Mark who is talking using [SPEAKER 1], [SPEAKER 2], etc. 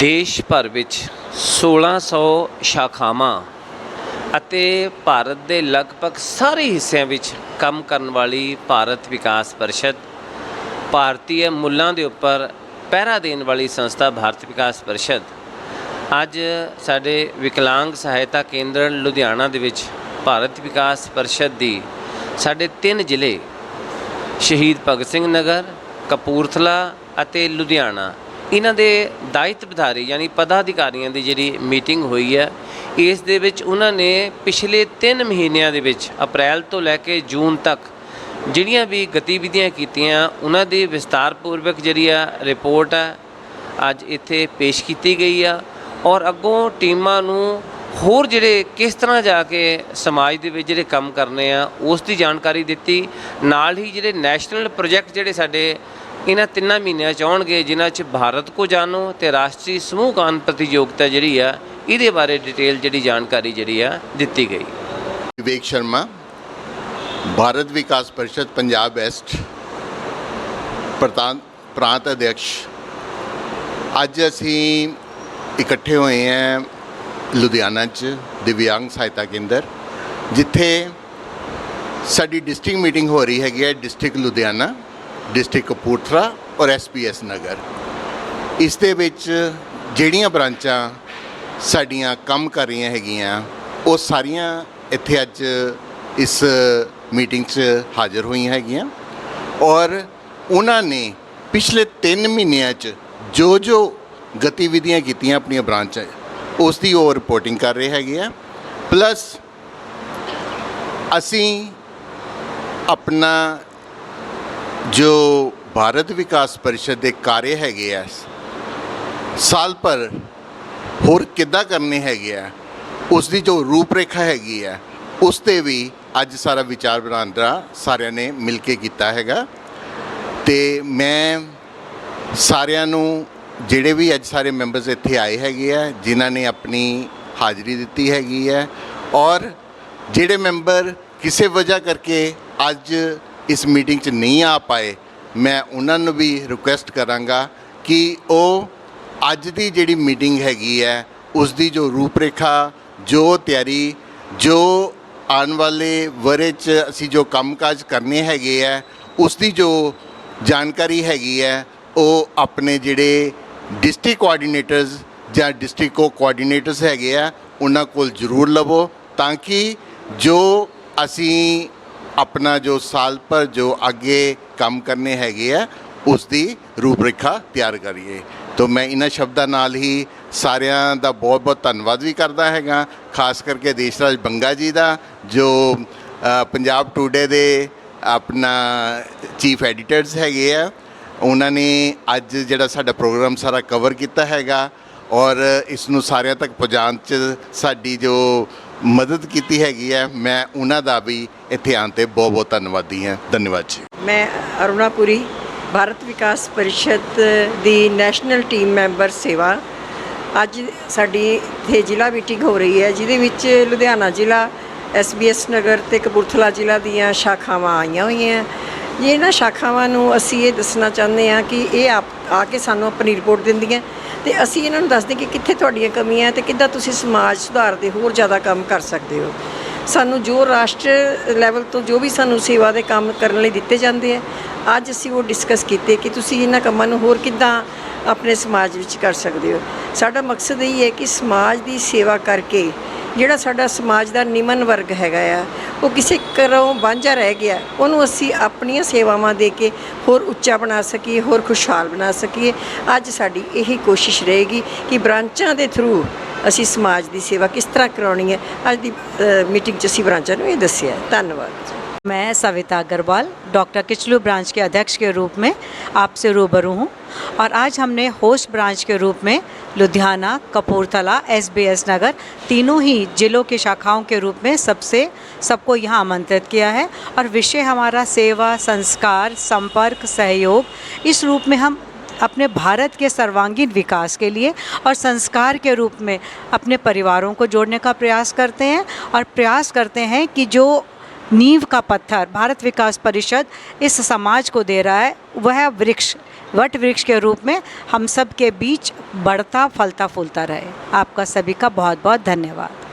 [SPEAKER 1] ਦੇਸ਼ ਭਰ ਵਿੱਚ 1600 ਸ਼ਾਖਾਵਾਂ ਅਤੇ ਭਾਰਤ ਦੇ ਲਗਭਗ ਸਾਰੇ ਹਿੱਸਿਆਂ ਵਿੱਚ ਕੰਮ ਕਰਨ ਵਾਲੀ ਭਾਰਤ ਵਿਕਾਸ ਪਰਿਸ਼ਦ ਭਾਰਤੀ ਮੁੱਲਾਂ ਦੇ ਉੱਪਰ ਪਹਿਰਾ ਦੇਣ ਵਾਲੀ ਸੰਸਥਾ ਭਾਰਤ ਵਿਕਾਸ ਪਰਿਸ਼ਦ, ਅੱਜ ਸਾਡੇ ਵਿਕਲਾਂਗ ਸਹਾਇਤਾ ਕੇਂਦਰ ਲੁਧਿਆਣਾ ਦੇ ਵਿੱਚ ਭਾਰਤ ਵਿਕਾਸ ਪਰਿਸ਼ਦ ਦੀ ਸਾਡੇ ਤਿੰਨ ਜ਼ਿਲ੍ਹੇ, ਸ਼ਹੀਦ ਭਗਤ ਸਿੰਘ ਨਗਰ, ਕਪੂਰਥਲਾ ਅਤੇ ਲੁਧਿਆਣਾ ਇਹਨਾਂ ਦੇ ਦਾਇਤ ਵਿਧਾਰੀ ਯਾਨੀ ਪਦਾਧਿਕਾਰੀਆਂ ਦੀ ਜਿਹੜੀ ਮੀਟਿੰਗ ਹੋਈ ਹੈ, ਇਸ ਦੇ ਵਿੱਚ ਉਹਨਾਂ ਨੇ ਪਿਛਲੇ 3 ਮਹੀਨਿਆਂ ਦੇ ਵਿੱਚ, ਅਪ੍ਰੈਲ ਤੋਂ ਲੈ ਕੇ ਜੂਨ ਤੱਕ ਜਿਹੜੀਆਂ ਵੀ ਗਤੀਵਿਧੀਆਂ ਕੀਤੀਆਂ, ਉਹਨਾਂ ਦੀ ਵਿਸਤਾਰਪੂਰਵਕ ਜਿਹੜੀ ਆ ਰਿਪੋਰਟ ਆ, ਅੱਜ ਇੱਥੇ ਪੇਸ਼ ਕੀਤੀ ਗਈ ਆ ਔਰ ਅੱਗੋਂ ਟੀਮਾਂ ਨੂੰ ਹੋਰ ਜਿਹੜੇ ਕਿਸ ਤਰ੍ਹਾਂ ਜਾ ਕੇ ਸਮਾਜ ਦੇ ਵਿੱਚ ਜਿਹੜੇ ਕੰਮ ਕਰਨੇ ਆ, ਉਸ ਦੀ ਜਾਣਕਾਰੀ ਦਿੱਤੀ। ਨਾਲ ਹੀ ਜਿਹੜੇ ਨੈਸ਼ਨਲ ਪ੍ਰੋਜੈਕਟ ਜਿਹੜੇ ਸਾਡੇ ਇਹਨਾਂ ਤਿੰਨਾਂ ਮਹੀਨਿਆਂ ਚ ਆਉਣਗੇ, ਜਿਨ੍ਹਾਂ ਚ ਭਾਰਤ ਕੋ ਜਾਣੋ ਤੇ ਰਾਸ਼ਟਰੀ ਸਮੂਹ ਗਾਨ ਪ੍ਰਤੀਯੋਗਤਾ ਜਿਹੜੀ ਆ, ਇਹਦੇ ਬਾਰੇ ਡਿਟੇਲ ਜਿਹੜੀ ਜਾਣਕਾਰੀ ਜਿਹੜੀ ਆ ਦਿੱਤੀ ਗਈ।
[SPEAKER 2] ਵਿਵੇਕ ਸ਼ਰਮਾ, ਭਾਰਤ ਵਿਕਾਸ ਪਰਿਸ਼ਦ, ਪੰਜਾਬ ਵੈਸਟ ਪ੍ਰਧਾਨ ਪ੍ਰਾਂਤ ਅਧਿਕਸ਼ ਅੱਜ ਅਸੀਂ ਇਕੱਠੇ ਹੋਏ ਹਾਂ ਲੁਧਿਆਣਾ 'ਚ, ਦਿਵਿਆਂਗ ਸਹਾਇਤਾ ਕੇਂਦਰ, ਜਿੱਥੇ ਸਾਡੀ ਡਿਸਟ੍ਰਿਕਟ ਮੀਟਿੰਗ ਹੋ ਰਹੀ ਹੈਗੀ ਹੈ, ਡਿਸਟ੍ਰਿਕਟ ਲੁਧਿਆਣਾ। ਡਿਸਟ੍ਰਿਕਟ ਕਪੂਰਥਲਾ ਔਰ ਐਸਪੀਐਸ ਨਗਰ। ਇਸ ਦੇ ਵਿੱਚ ਜਿਹੜੀਆਂ ਬ੍ਰਾਂਚਾਂ ਸਾਡੀਆਂ ਕੰਮ ਕਰ ਰਹੀਆਂ ਹੈਗੀਆਂ, ਉਹ ਸਾਰੀਆਂ ਇੱਥੇ ਅੱਜ ਇਸ ਮੀਟਿੰਗ 'ਚ ਹਾਜ਼ਰ ਹੋਈਆਂ ਹੈਗੀਆਂ ਔਰ ਉਹਨਾਂ ਨੇ ਪਿਛਲੇ 3 ਮਹੀਨਿਆਂ 'ਚ ਜੋ ਜੋ ਗਤੀਵਿਧੀਆਂ ਕੀਤੀਆਂ ਆਪਣੀਆਂ ਬ੍ਰਾਂਚਾਂ, ਉਸ ਦੀ ਉਹ ਰਿਪੋਰਟਿੰਗ ਕਰ ਰਹੇ ਹੈਗੇ ਆ। ਪਲੱਸ ਅਸੀਂ ਆਪਣਾ ਜੋ ਭਾਰਤ ਵਿਕਾਸ ਪਰਿਸ਼ਦ ਦੇ ਕਾਰਜ ਹੈਗੇ ਆ, ਸਾਲ ਪਰ ਹੋਰ ਕਿੱਦਾਂ ਕਰਨੇ ਹੈਗੇ ਆ ਉਸ ਦੀ ਜੋ ਰੂਪਰੇਖਾ ਹੈਗੀ ਆ, ਉਸ ਤੇ ਵੀ ਅੱਜ ਸਾਰਾ ਵਿਚਾਰ ਵਟਾਂਦਰਾ ਸਾਰਿਆਂ ਨੇ ਮਿਲ ਕੇ ਕੀਤਾ ਹੈਗਾ। ਤੇ ਮੈਂ ਸਾਰਿਆਂ ਨੂੰ, ਜਿਹੜੇ ਵੀ ਅੱਜ ਸਾਰੇ ਮੈਂਬਰਸ ਇੱਥੇ ਆਏ ਹੈਗੇ ਆ, ਜਿਨ੍ਹਾਂ ਨੇ ਆਪਣੀ ਹਾਜ਼ਰੀ ਦਿੱਤੀ ਹੈਗੀ ਹੈ ਔਰ ਜਿਹੜੇ ਮੈਂਬਰ ਕਿਸੇ ਵਜ੍ਹਾ ਕਰਕੇ ਅੱਜ ਇਸ ਮੀਟਿੰਗ 'ਚ ਨਹੀਂ ਆ ਪਾਏ, ਮੈਂ ਉਹਨਾਂ ਨੂੰ ਵੀ ਰਿਕੁਐਸਟ ਕਰਾਂਗਾ ਕਿ ਉਹ ਅੱਜ ਦੀ ਜਿਹੜੀ ਮੀਟਿੰਗ ਹੈਗੀ ਹੈ, ਉਸ ਦੀ ਜੋ ਰੂਪਰੇਖਾ, ਜੋ ਤਿਆਰੀ, ਜੋ ਆਉਣ ਵਾਲੇ ਵਰੇ 'ਚ ਅਸੀਂ ਜੋ ਕੰਮਕਾਜ ਕਰਨੇ ਹੈਗੇ ਆ ਉਸ ਦੀ ਜੋ ਜਾਣਕਾਰੀ ਹੈਗੀ ਹੈ, ਉਹ ਆਪਣੇ ਜਿਹੜੇ ਡਿਸਟ੍ਰਿਕਟ ਕੋਆਰਡੀਨੇਟਰਸ ਜਾਂ ਡਿਸਟ੍ਰਿਕਟ ਕੋ ਕੋਆਰਡੀਨੇਟਰਸ ਹੈਗੇ ਆ, ਉਹਨਾਂ ਕੋਲ ਜ਼ਰੂਰ ਲਵੋ ਤਾਂ ਕਿ ਜੋ ਅਸੀਂ ਆਪਣਾ ਜੋ ਸਾਲ ਪਰ ਜੋ ਅੱਗੇ ਕੰਮ ਕਰਨੇ ਹੈਗੇ ਆ ਉਸ ਦੀ ਰੂਪਰੇਖਾ ਤਿਆਰ ਕਰੀਏ। ਤੋਂ ਮੈਂ ਇਹਨਾਂ ਸ਼ਬਦਾਂ ਨਾਲ ਹੀ ਸਾਰਿਆਂ ਦਾ ਬਹੁਤ ਬਹੁਤ ਧੰਨਵਾਦ ਵੀ ਕਰਦਾ ਹੈਗਾ, ਖਾਸ ਕਰਕੇ ਦੇਸ਼ਰਾਜ ਬੰਗਾ ਜੀ ਦਾ, ਜੋ ਪੰਜਾਬ ਟੂਡੇ ਦੇ ਆਪਣਾ ਚੀਫ ਐਡੀਟਰਸ ਹੈਗੇ ਆ। ਉਹਨਾਂ ਨੇ ਅੱਜ ਜਿਹੜਾ ਸਾਡਾ ਪ੍ਰੋਗਰਾਮ ਸਾਰਾ ਕਵਰ ਕੀਤਾ ਹੈਗਾ ਔਰ ਇਸ ਨੂੰ ਸਾਰਿਆਂ ਤੱਕ ਪਹੁੰਚਾਉਣ 'ਚ ਸਾਡੀ ਜੋ ਮਦਦ ਕੀਤੀ ਹੈਗੀ ਹੈ। ਮੈਂ ਉਹਨਾਂ ਦਾ ਵੀ ਇੱਥੇ ਆਉਣ ਤੇ ਬਹੁਤ ਬਹੁਤ ਧੰਨਵਾਦੀ ਹਾਂ। ਧੰਨਵਾਦ ਜੀ।
[SPEAKER 3] ਮੈਂ ਅਰੁਣਾਪੁਰੀ ਭਾਰਤ ਵਿਕਾਸ ਪਰਿਸ਼ਦ ਦੀ ਨੈਸ਼ਨਲ ਟੀਮ ਮੈਂਬਰ ਸੇਵਾ ਅੱਜ ਸਾਡੀ ਇੱਥੇ ਜ਼ਿਲ੍ਹਾ ਮੀਟਿੰਗ ਹੋ ਰਹੀ ਹੈ, ਜਿਹਦੇ ਵਿੱਚ ਲੁਧਿਆਣਾ ਜ਼ਿਲ੍ਹਾ ਐਸਬੀਐਸ ਨਗਰ ਤੇ ਕਪੂਰਥਲਾ ਜ਼ਿਲ੍ਹਾ ਦੀਆਂ ਸ਼ਾਖਾਵਾਂ ਆਈਆਂ ਹੋਈਆਂ। ਇਹਨਾਂ ਸ਼ਾਖਾਵਾਂ ਨੂੰ ਅਸੀਂ ਇਹ ਦੱਸਣਾ ਚਾਹੁੰਦੇ ਹਾਂ ਕਿ ਇਹ ਆਪ- ਆ ਕੇ ਸਾਨੂੰ ਆਪਣੀ ਰਿਪੋਰਟ ਦਿੰਦੀਆਂ ਤੇ ਅਸੀਂ ਇਹਨਾਂ ਨੂੰ ਦੱਸਦੇ ਕਿ ਕਿੱਥੇ ਤੁਹਾਡੀਆਂ ਕਮੀਆਂ ਤੇ ਕਿੱਦਾਂ ਤੁਸੀਂ ਸਮਾਜ ਸੁਧਾਰ ਦੇ ਹੋਰ ਜ਼ਿਆਦਾ ਕੰਮ ਕਰ ਸਕਦੇ ਹੋ। ਸਾਨੂੰ ਜੋ ਰਾਸ਼ਟਰ ਲੈਵਲ ਤੋਂ ਜੋ ਵੀ ਸਾਨੂੰ ਸੇਵਾ ਦੇ ਕੰਮ ਕਰਨ ਲਈ ਦਿੱਤੇ ਜਾਂਦੇ ਆ ਅੱਜ ਅਸੀਂ ਉਹ ਡਿਸਕਸ ਕੀਤੇ ਕਿ ਤੁਸੀਂ ਇਹਨਾਂ ਕੰਮਾਂ ਨੂੰ ਹੋਰ ਕਿੱਦਾਂ ਆਪਣੇ ਸਮਾਜ ਵਿੱਚ ਕਰ ਸਕਦੇ ਹੋ। ਸਾਡਾ ਮਕਸਦ ਇਹ ਹੈ ਕਿ ਸਮਾਜ ਦੀ ਸੇਵਾ ਕਰਕੇ ਜਿਹੜਾ ਸਾਡਾ ਸਮਾਜ ਦਾ ਨਿਮਨ ਵਰਗ ਹੈਗਾ ਆ, ਉਹ ਕਿਸੇ ਘਰੋਂ ਵਾਂਝਾ ਰਹਿ ਗਿਆ, ਉਹਨੂੰ ਅਸੀਂ ਆਪਣੀਆਂ ਸੇਵਾਵਾਂ ਦੇ ਕੇ ਹੋਰ ਉੱਚਾ ਬਣਾ ਸਕੀਏ, ਹੋਰ ਖੁਸ਼ਹਾਲ ਬਣਾ ਸਕੀਏ। ਅੱਜ ਸਾਡੀ ਇਹੀ ਕੋਸ਼ਿਸ਼ ਰਹੇਗੀ ਕਿ ਬ੍ਰਾਂਚਾਂ ਦੇ ਥਰੂ ਅਸੀਂ ਸਮਾਜ ਦੀ ਸੇਵਾ ਕਿਸ ਤਰ੍ਹਾਂ ਕਰਾਉਣੀ ਹੈ। ਅੱਜ ਦੀ ਮੀਟਿੰਗ 'ਚ ਅਸੀਂ ਬ੍ਰਾਂਚਾਂ ਨੂੰ ਇਹ ਦੱਸਿਆ ਧੰਨਵਾਦ।
[SPEAKER 4] मैं सविता अग्रवाल, डॉक्टर किचलू ब्रांच के अध्यक्ष के रूप में आपसे रूबरू हूँ। और आज हमने होस्ट ब्रांच के रूप में Ludhiana, Kapurthala S B S Nagar तीनों ही जिलों की शाखाओं के रूप में सबसे, सबको यहाँ आमंत्रित किया है। और विषय हमारा सेवा, संस्कार, संपर्क, सहयोग, इस रूप में हम अपने भारत के सर्वांगीण विकास के लिए और संस्कार के रूप में अपने परिवारों को जोड़ने का प्रयास करते हैं। और प्रयास करते हैं कि जो नींव का पत्थर भारत विकास परिषद इस समाज को दे रहा है। वह वृक्ष, वट वृक्ष के रूप में हम सब के बीच बढ़ता फलता फूलता रहे। आपका सभी का बहुत बहुत धन्यवाद।